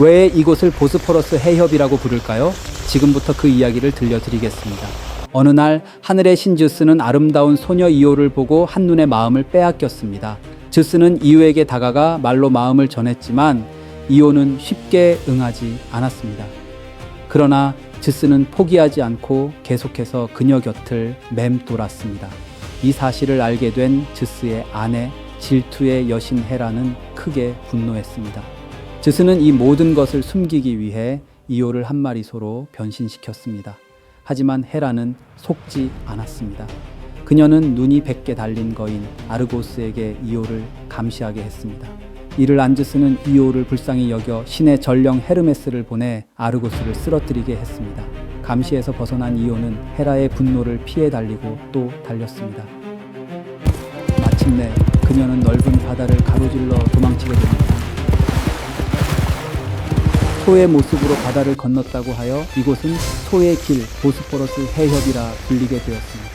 왜 이곳을 보스포러스 해협이라고 부를까요? 지금부터 그 이야기를 들려드리겠습니다. 어느 날 하늘의 신 즈스는 아름다운 소녀 이오를 보고 한눈에 마음을 빼앗겼습니다. 즈스는 이오에게 다가가 말로 마음을 전했지만 이오는 쉽게 응하지 않았습니다. 그러나 즈스는 포기하지 않고 계속해서 그녀 곁을 맴돌았습니다. 이 사실을 알게 된 즈스의 아내 질투의 여신 헤라는 크게 분노했습니다. 즈스는 이 모든 것을 숨기기 위해 이오를 한 마리 소로 변신시켰습니다. 하지만 헤라는 속지 않았습니다. 그녀는 눈이 백개 달린 거인 아르고스에게 이오를 감시하게 했습니다. 이를 안즈스는 이오를 불쌍히 여겨 신의 전령 헤르메스를 보내 아르고스를 쓰러뜨리게 했습니다. 감시에서 벗어난 이오는 헤라의 분노를 피해 달리고 또 달렸습니다. 마침내 그녀는 넓은 바다를 가로질러 도망치게 됩니다. 소의 모습으로 바다를 건넜다고 하여 이곳은 소의 길 보스포러스 해협이라 불리게 되었습니다.